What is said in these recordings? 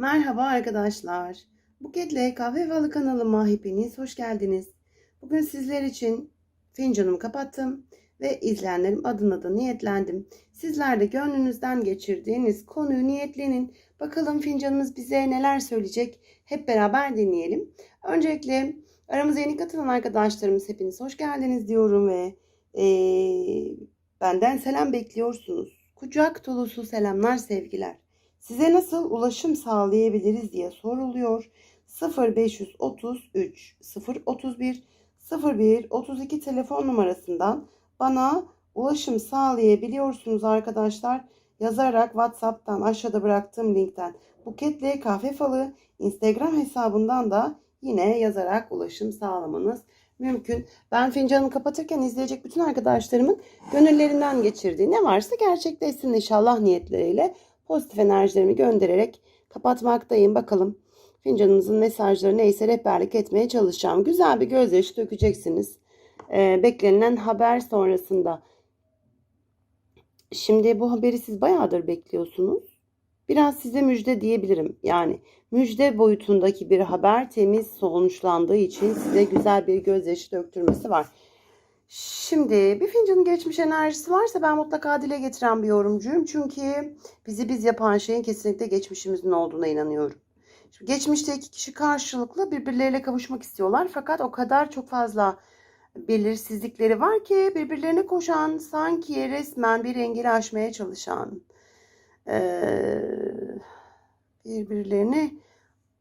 Merhaba arkadaşlar. Buketle Kahve Falı kanalıma hepiniz hoş geldiniz. Bugün sizler için fincanımı kapattım ve izleyenlerim adına da niyetlendim. Sizler de gönlünüzden geçirdiğiniz konuyu niyetlenin. Bakalım fincanımız bize neler söyleyecek. Hep beraber dinleyelim. Öncelikle aramıza yeni katılan arkadaşlarımız hepiniz hoş geldiniz diyorum ve eee, benden selam bekliyorsunuz. Kucak dolusu selamlar sevgiler. Size nasıl ulaşım sağlayabiliriz diye soruluyor. 0533 031 01 32 telefon numarasından bana ulaşım sağlayabiliyorsunuz arkadaşlar. Yazarak WhatsApp'tan aşağıda bıraktığım linkten Buketle Kahve Falı Instagram hesabından da yine yazarak ulaşım sağlamanız mümkün. Ben fincanımı kapatırken izleyecek bütün arkadaşlarımın gönüllerinden geçirdiği ne varsa gerçekleşsin inşallah niyetleriyle pozitif enerjilerimi göndererek kapatmaktayım. Bakalım fincanımızın mesajları neyse rehberlik etmeye çalışacağım. Güzel bir gözyaşı dökeceksiniz. Ee, beklenilen haber sonrasında. Şimdi bu haberi siz bayağıdır bekliyorsunuz. Biraz size müjde diyebilirim. Yani müjde boyutundaki bir haber temiz sonuçlandığı için size güzel bir gözyaşı döktürmesi var. Şimdi bir fincanın geçmiş enerjisi varsa ben mutlaka dile getiren bir yorumcuyum. Çünkü bizi biz yapan şeyin kesinlikle geçmişimizin olduğuna inanıyorum. Şimdi geçmişte iki kişi karşılıklı birbirleriyle kavuşmak istiyorlar. Fakat o kadar çok fazla belirsizlikleri var ki birbirlerine koşan sanki resmen bir engeli aşmaya çalışan birbirlerini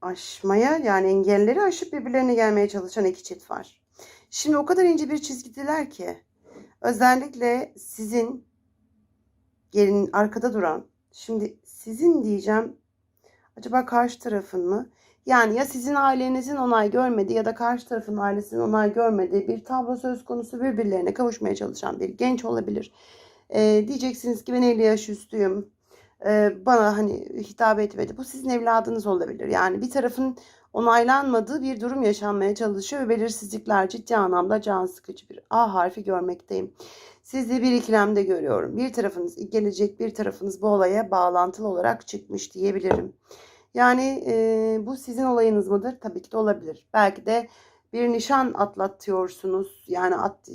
aşmaya yani engelleri aşıp birbirlerine gelmeye çalışan iki çift var. Şimdi o kadar ince bir çizgidiler ki özellikle sizin gelin arkada duran şimdi sizin diyeceğim acaba karşı tarafın mı? Yani ya sizin ailenizin onay görmediği ya da karşı tarafın ailesinin onay görmediği bir tablo söz konusu birbirlerine kavuşmaya çalışan bir genç olabilir. Ee, diyeceksiniz ki ben 50 yaş üstüyüm. Ee, bana hani hitap etmedi. Bu sizin evladınız olabilir. Yani bir tarafın onaylanmadığı bir durum yaşanmaya çalışıyor ve belirsizlikler ciddi anlamda can sıkıcı bir A harfi görmekteyim. Sizi bir ikilemde görüyorum. Bir tarafınız gelecek, bir tarafınız bu olaya bağlantılı olarak çıkmış diyebilirim. Yani e, bu sizin olayınız mıdır? Tabii ki de olabilir. Belki de bir nişan atlatıyorsunuz. Yani at,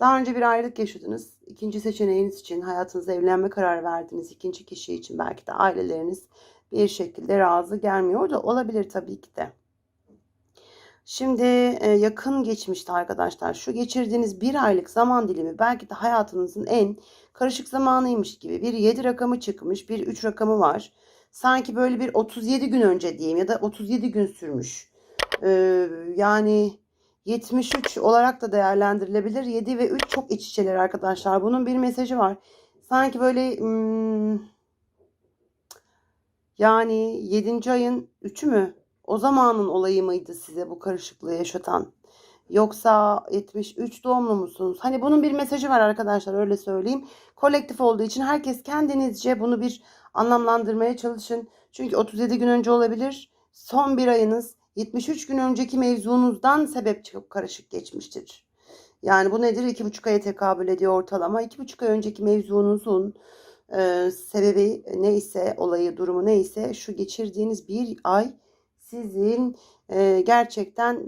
daha önce bir ayrılık yaşadınız. İkinci seçeneğiniz için hayatınızda evlenme kararı verdiğiniz ikinci kişi için belki de aileleriniz bir şekilde razı gelmiyor da olabilir tabii ki de. Şimdi e, yakın geçmişte arkadaşlar şu geçirdiğiniz bir aylık zaman dilimi belki de hayatınızın en karışık zamanıymış gibi. Bir 7 rakamı çıkmış, bir 3 rakamı var. Sanki böyle bir 37 gün önce diyeyim ya da 37 gün sürmüş. Ee, yani 73 olarak da değerlendirilebilir. 7 ve 3 çok iç içeler arkadaşlar. Bunun bir mesajı var. Sanki böyle hmm, yani 7. ayın 3'ü mü? O zamanın olayı mıydı size bu karışıklığı yaşatan? Yoksa 73 doğumlu musunuz? Hani bunun bir mesajı var arkadaşlar öyle söyleyeyim. Kolektif olduğu için herkes kendinizce bunu bir anlamlandırmaya çalışın. Çünkü 37 gün önce olabilir. Son bir ayınız 73 gün önceki mevzunuzdan sebep çıkıp karışık geçmiştir. Yani bu nedir? 2,5 aya tekabül ediyor ortalama. 2,5 ay önceki mevzunuzun e, sebebi neyse, olayı, durumu neyse şu geçirdiğiniz bir ay sizin e, gerçekten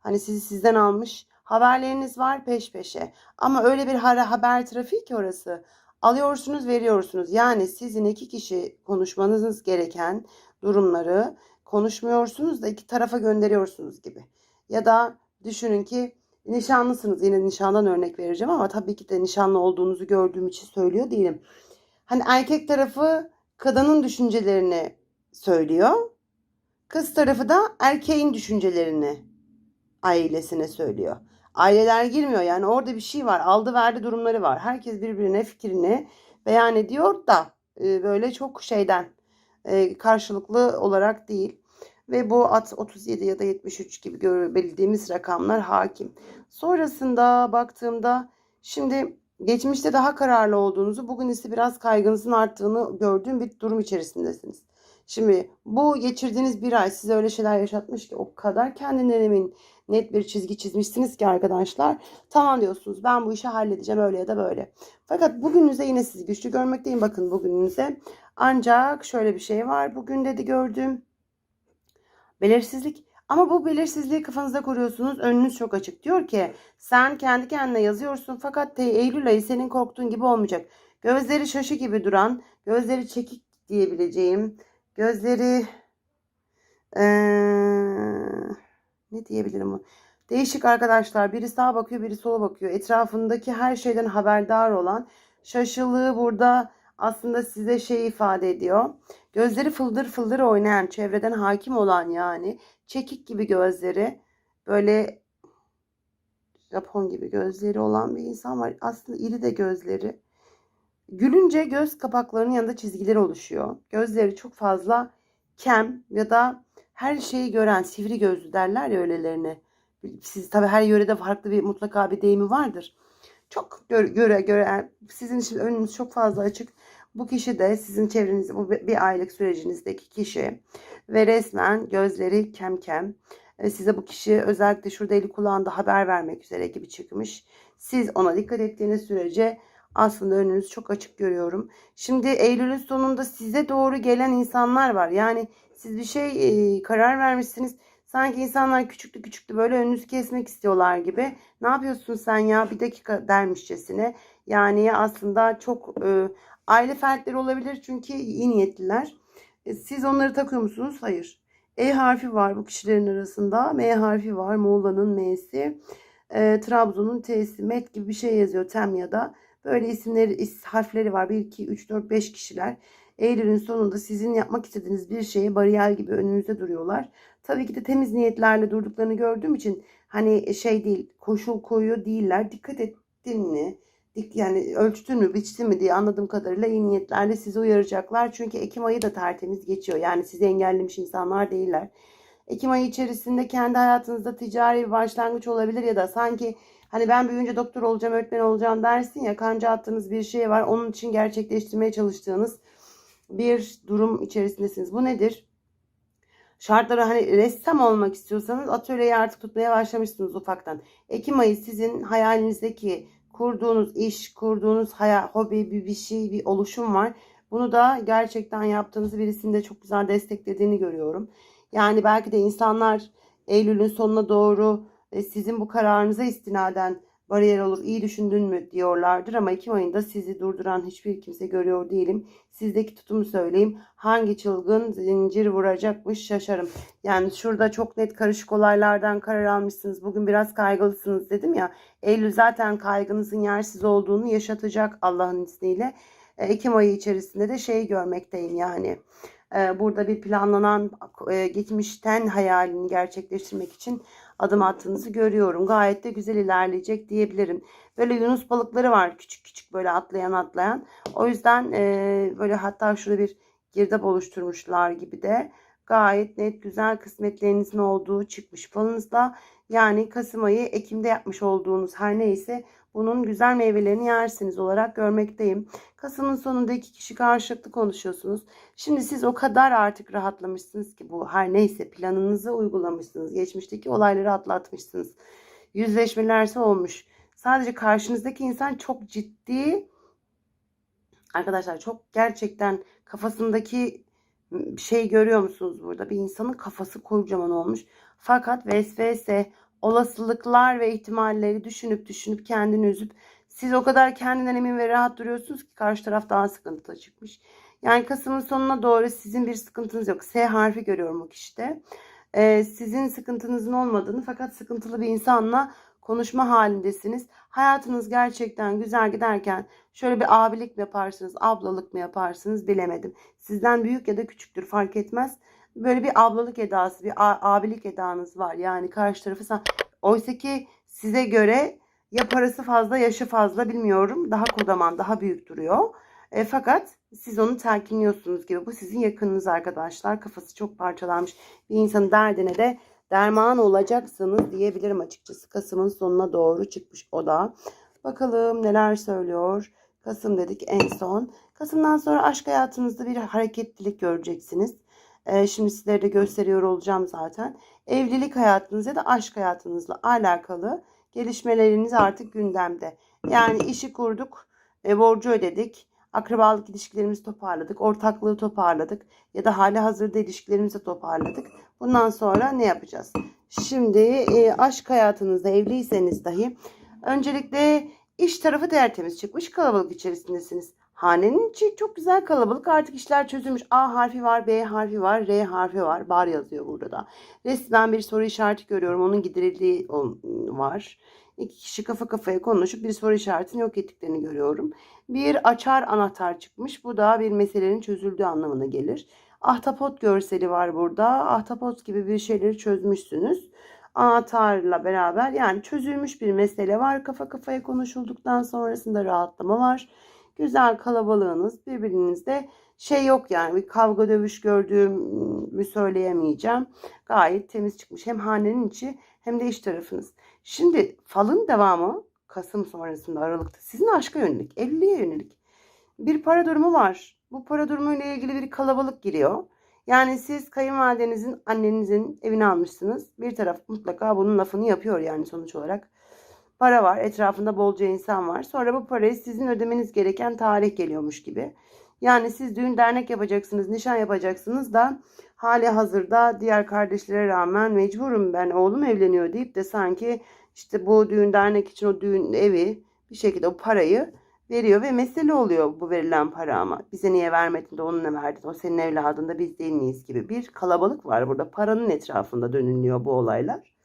hani sizi sizden almış haberleriniz var peş peşe. Ama öyle bir haber trafiği ki orası. Alıyorsunuz, veriyorsunuz. Yani sizin iki kişi konuşmanız gereken durumları konuşmuyorsunuz da iki tarafa gönderiyorsunuz gibi. Ya da düşünün ki nişanlısınız. Yine nişandan örnek vereceğim ama tabii ki de nişanlı olduğunuzu gördüğüm için söylüyor değilim. Hani erkek tarafı kadının düşüncelerini söylüyor. Kız tarafı da erkeğin düşüncelerini ailesine söylüyor. Aileler girmiyor yani orada bir şey var. Aldı verdi durumları var. Herkes birbirine fikrini beyan ediyor da e, böyle çok şeyden e, karşılıklı olarak değil. Ve bu at 37 ya da 73 gibi bildiğimiz rakamlar hakim. Sonrasında baktığımda şimdi Geçmişte daha kararlı olduğunuzu, bugün ise biraz kaygınızın arttığını gördüğüm bir durum içerisindesiniz. Şimdi bu geçirdiğiniz bir ay size öyle şeyler yaşatmış ki o kadar kendinden emin net bir çizgi çizmişsiniz ki arkadaşlar. Tamam diyorsunuz ben bu işi halledeceğim öyle ya da böyle. Fakat bugününüze yine sizi güçlü görmekteyim. Bakın bugününüze. Ancak şöyle bir şey var. Bugün dedi gördüğüm belirsizlik. Ama bu belirsizliği kafanızda kuruyorsunuz. Önünüz çok açık. Diyor ki sen kendi kendine yazıyorsun fakat Eylül ayı senin korktuğun gibi olmayacak. Gözleri şaşı gibi duran, gözleri çekik diyebileceğim, gözleri eee, ne diyebilirim? Değişik arkadaşlar. Biri sağa bakıyor, biri sola bakıyor. Etrafındaki her şeyden haberdar olan şaşılığı burada aslında size şey ifade ediyor. Gözleri fıldır fıldır oynayan, çevreden hakim olan yani çekik gibi gözleri, böyle Japon gibi gözleri olan bir insan var. Aslında iri de gözleri. Gülünce göz kapaklarının yanında çizgiler oluşuyor. Gözleri çok fazla kem ya da her şeyi gören sivri gözlü derler ya öylelerine. Siz tabii her yörede farklı bir mutlaka bir deyimi vardır. Çok göre göre, sizin için önünüz çok fazla açık. Bu kişi de sizin çevrenizde bu bir aylık sürecinizdeki kişi ve resmen gözleri kem kem. E, Size bu kişi özellikle şurada eli kulağında haber vermek üzere gibi çıkmış. Siz ona dikkat ettiğiniz sürece aslında önünüz çok açık görüyorum. Şimdi Eylül'ün sonunda size doğru gelen insanlar var. Yani siz bir şey e, karar vermişsiniz. Sanki insanlar küçüklü küçüklü böyle önünüzü kesmek istiyorlar gibi. Ne yapıyorsun sen ya bir dakika dermişçesine. Yani aslında çok e, aile fertleri olabilir çünkü iyi niyetliler. E, siz onları takıyor musunuz? Hayır. E harfi var bu kişilerin arasında. M harfi var. Muğla'nın M'si. E, Trabzon'un T'si. Met gibi bir şey yazıyor tem ya da. Böyle isimleri, is, harfleri var. 1, 2, 3, 4, 5 kişiler. Eylül'ün sonunda sizin yapmak istediğiniz bir şeye bariyer gibi önünüzde duruyorlar. Tabii ki de temiz niyetlerle durduklarını gördüğüm için hani şey değil, koşul koyuyor değiller. Dikkat ettin mi? Yani ölçtün mü, biçtin mi diye anladığım kadarıyla iyi niyetlerle sizi uyaracaklar. Çünkü Ekim ayı da tertemiz geçiyor. Yani sizi engellemiş insanlar değiller. Ekim ayı içerisinde kendi hayatınızda ticari bir başlangıç olabilir ya da sanki hani ben büyüyünce doktor olacağım, öğretmen olacağım dersin ya kanca attığınız bir şey var. Onun için gerçekleştirmeye çalıştığınız bir durum içerisindesiniz. Bu nedir? Şartları hani ressam olmak istiyorsanız atölyeyi artık tutmaya başlamışsınız ufaktan. Ekim ayı sizin hayalinizdeki kurduğunuz iş, kurduğunuz hayal, hobi, bir, bir şey, bir oluşum var. Bunu da gerçekten yaptığınızı birisinin de çok güzel desteklediğini görüyorum. Yani belki de insanlar Eylül'ün sonuna doğru e, sizin bu kararınıza istinaden bariyer olur, iyi düşündün mü diyorlardır ama Ekim ayında sizi durduran hiçbir kimse görüyor değilim. Sizdeki tutumu söyleyeyim. Hangi çılgın zincir vuracakmış şaşarım. Yani şurada çok net karışık olaylardan karar almışsınız. Bugün biraz kaygılısınız dedim ya. Eylül zaten kaygınızın yersiz olduğunu yaşatacak Allah'ın izniyle. E, Ekim ayı içerisinde de şey görmekteyim yani. E, Burada bir planlanan e, geçmişten hayalini gerçekleştirmek için adım attığınızı görüyorum. Gayet de güzel ilerleyecek diyebilirim. Böyle yunus balıkları var küçük küçük böyle atlayan atlayan. O yüzden e, böyle hatta şurada bir girdap oluşturmuşlar gibi de gayet net güzel kısmetlerinizin olduğu çıkmış falınızda. Yani Kasım ayı Ekim'de yapmış olduğunuz her neyse bunun güzel meyvelerini yersiniz olarak görmekteyim. Kasım'ın sonunda iki kişi karşılıklı konuşuyorsunuz. Şimdi siz o kadar artık rahatlamışsınız ki bu her neyse planınızı uygulamışsınız. Geçmişteki olayları atlatmışsınız. Yüzleşmelerse olmuş. Sadece karşınızdaki insan çok ciddi arkadaşlar çok gerçekten kafasındaki şey görüyor musunuz burada? Bir insanın kafası kocaman olmuş. Fakat vesvese, olasılıklar ve ihtimalleri düşünüp düşünüp kendini üzüp siz o kadar kendinden emin ve rahat duruyorsunuz ki karşı taraf daha sıkıntılı çıkmış. Yani Kasım'ın sonuna doğru sizin bir sıkıntınız yok. S harfi görüyorum o kişide. Ee, sizin sıkıntınızın olmadığını fakat sıkıntılı bir insanla konuşma halindesiniz. Hayatınız gerçekten güzel giderken şöyle bir abilik mi yaparsınız, ablalık mı yaparsınız bilemedim. Sizden büyük ya da küçüktür fark etmez. Böyle bir ablalık edası, bir abilik edanız var. Yani karşı tarafı sen... Oysa ki size göre ya parası fazla, yaşı fazla bilmiyorum. Daha kodaman, daha büyük duruyor. E, fakat siz onu telkinliyorsunuz gibi. Bu sizin yakınınız arkadaşlar. Kafası çok parçalanmış bir insanın derdine de derman olacaksınız diyebilirim açıkçası. Kasım'ın sonuna doğru çıkmış o da. Bakalım neler söylüyor. Kasım dedik en son. Kasım'dan sonra aşk hayatınızda bir hareketlilik göreceksiniz. Ee, şimdi sizlere de gösteriyor olacağım zaten. Evlilik hayatınız ya da aşk hayatınızla alakalı gelişmeleriniz artık gündemde. Yani işi kurduk, e, borcu ödedik, akrabalık ilişkilerimizi toparladık, ortaklığı toparladık ya da hali hazırda ilişkilerimizi toparladık. Bundan sonra ne yapacağız? Şimdi e, aşk hayatınızda evliyseniz dahi öncelikle iş tarafı tertemiz çıkmış kalabalık içerisindesiniz. Hanenin içi çok güzel kalabalık artık işler çözülmüş. A harfi var, B harfi var, R harfi var. Bar yazıyor burada da. Resmen bir soru işareti görüyorum. Onun giderildiği o- var. İki kişi kafa kafaya konuşup bir soru işaretini yok ettiklerini görüyorum. Bir açar anahtar çıkmış. Bu da bir meselenin çözüldüğü anlamına gelir. Ahtapot görseli var burada. Ahtapot gibi bir şeyleri çözmüşsünüz. Anahtarla beraber yani çözülmüş bir mesele var. Kafa kafaya konuşulduktan sonrasında rahatlama var. Güzel kalabalığınız birbirinizde şey yok yani bir kavga dövüş gördüğümü söyleyemeyeceğim. Gayet temiz çıkmış. Hem hanenin içi hem de iç tarafınız. Şimdi falın devamı Kasım sonrasında Aralık'ta sizin aşka yönelik, evliliğe yönelik bir para durumu var. Bu para durumuyla ilgili bir kalabalık giriyor. Yani siz kayınvalidenizin, annenizin evini almışsınız. Bir taraf mutlaka bunun lafını yapıyor yani sonuç olarak. Para var, etrafında bolca insan var. Sonra bu parayı sizin ödemeniz gereken tarih geliyormuş gibi. Yani siz düğün dernek yapacaksınız, nişan yapacaksınız da hali hazırda diğer kardeşlere rağmen mecburum ben oğlum evleniyor deyip de sanki işte bu düğün dernek için o düğün evi bir şekilde o parayı veriyor ve mesele oluyor bu verilen para ama. Bize niye vermedin de onunla verdin. O senin evladın da biz değil miyiz gibi bir kalabalık var burada. Paranın etrafında dönülüyor bu olaylar.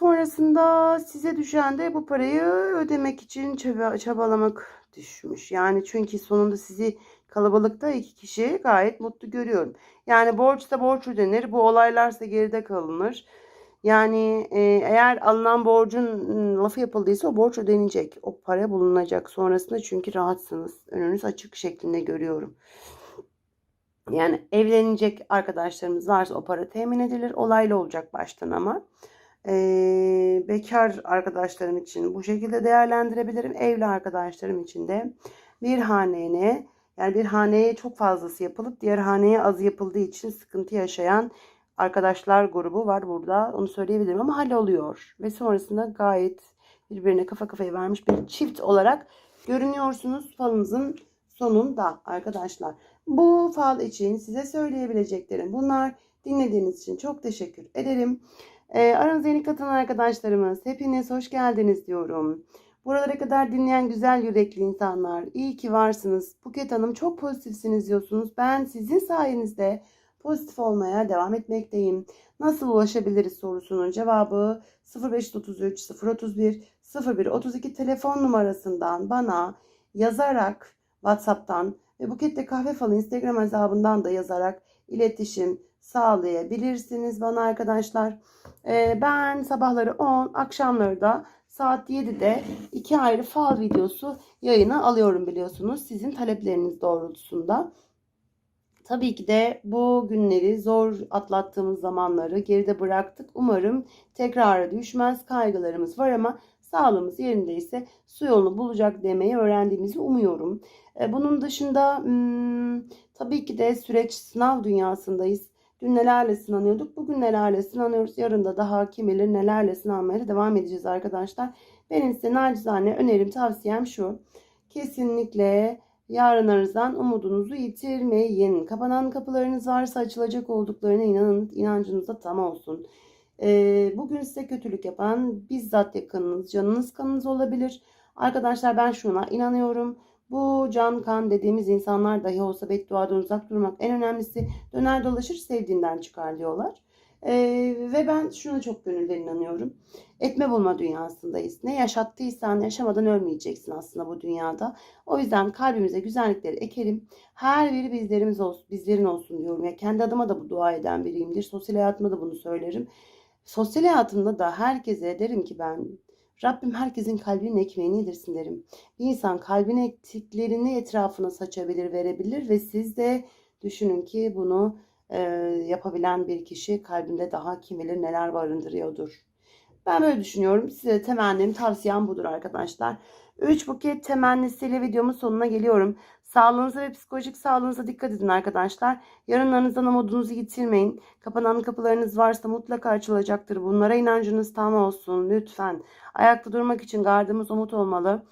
Sonrasında size düşen de bu parayı ödemek için çaba, çabalamak düşmüş. Yani çünkü sonunda sizi kalabalıkta iki kişi gayet mutlu görüyorum. Yani borç da borç ödenir. Bu olaylarsa geride kalınır. Yani e, eğer alınan borcun ım, lafı yapıldıysa o borç ödenecek. O para bulunacak sonrasında çünkü rahatsınız. Önünüz açık şeklinde görüyorum. Yani evlenecek arkadaşlarımız varsa o para temin edilir. Olaylı olacak baştan ama. Ee, bekar arkadaşlarım için bu şekilde değerlendirebilirim. Evli arkadaşlarım için de bir haneye yani bir haneye çok fazlası yapılıp diğer haneye az yapıldığı için sıkıntı yaşayan arkadaşlar grubu var burada. Onu söyleyebilirim ama halloluyor. Ve sonrasında gayet birbirine kafa kafaya vermiş bir çift olarak görünüyorsunuz falınızın sonunda arkadaşlar. Bu fal için size söyleyebileceklerim bunlar. Dinlediğiniz için çok teşekkür ederim. Ee, aranıza yeni katılan arkadaşlarımız hepiniz hoş geldiniz diyorum. Buralara kadar dinleyen güzel yürekli insanlar iyi ki varsınız. Buket Hanım çok pozitifsiniz diyorsunuz. Ben sizin sayenizde pozitif olmaya devam etmekteyim. Nasıl ulaşabiliriz sorusunun cevabı 0533 031 01 32 telefon numarasından bana yazarak WhatsApp'tan ve Buket'te Kahve Falı Instagram hesabından da yazarak iletişim sağlayabilirsiniz bana arkadaşlar. Ee, ben sabahları 10, akşamları da saat 7'de iki ayrı fal videosu yayına alıyorum biliyorsunuz. Sizin talepleriniz doğrultusunda. Tabii ki de bu günleri zor atlattığımız zamanları geride bıraktık. Umarım tekrara düşmez. Kaygılarımız var ama sağlığımız yerindeyse su yolunu bulacak demeyi öğrendiğimizi umuyorum. E, Bunun dışında hmm, tabii ki de süreç sınav dünyasındayız. Dün nelerle sınanıyorduk, bugün nelerle sınanıyoruz. Yarın da daha kim bilir nelerle sınanmaya devam edeceğiz arkadaşlar. Benim size nacizane önerim, tavsiyem şu. Kesinlikle yarınlarınızdan umudunuzu yitirmeyin. Kapanan kapılarınız varsa açılacak olduklarına inanın, inancınız da tam olsun. Ee, bugün size kötülük yapan bizzat yakınınız, canınız kanınız olabilir. Arkadaşlar ben şuna inanıyorum. Bu can kan dediğimiz insanlar dahi olsa bedduadan uzak durmak en önemlisi döner dolaşır sevdiğinden çıkar diyorlar. Ee, ve ben şuna çok gönülden inanıyorum. Etme bulma dünyasındayız. Ne yaşattıysan yaşamadan ölmeyeceksin aslında bu dünyada. O yüzden kalbimize güzellikleri ekelim. Her biri bizlerimiz olsun, bizlerin olsun diyorum. Ya kendi adıma da bu dua eden biriyimdir. Sosyal hayatımda da bunu söylerim. Sosyal hayatımda da herkese derim ki ben Rabbim herkesin kalbinin ekmeğini yedirsin derim. Bir insan kalbin ektiklerini etrafına saçabilir, verebilir ve siz de düşünün ki bunu e, yapabilen bir kişi kalbinde daha kim bilir neler barındırıyordur. Ben böyle düşünüyorum. Size temennim, tavsiyem budur arkadaşlar. 3 buket temennisiyle videomun sonuna geliyorum. Sağlığınıza ve psikolojik sağlığınıza dikkat edin arkadaşlar. Yarınlarınızdan umudunuzu yitirmeyin. Kapanan kapılarınız varsa mutlaka açılacaktır. Bunlara inancınız tam olsun lütfen. Ayakta durmak için gardımız umut olmalı.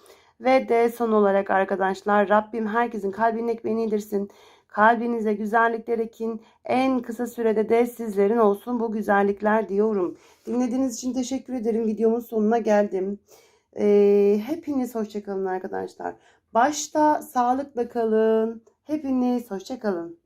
Ve de son olarak arkadaşlar Rabbim herkesin kalbinin ekmeğini yedirsin. Kalbinize güzellikler ekin. En kısa sürede de sizlerin olsun bu güzellikler diyorum. Dinlediğiniz için teşekkür ederim. Videomun sonuna geldim. Ee, hepiniz hoşçakalın arkadaşlar. Başta sağlıkla kalın. Hepiniz hoşçakalın.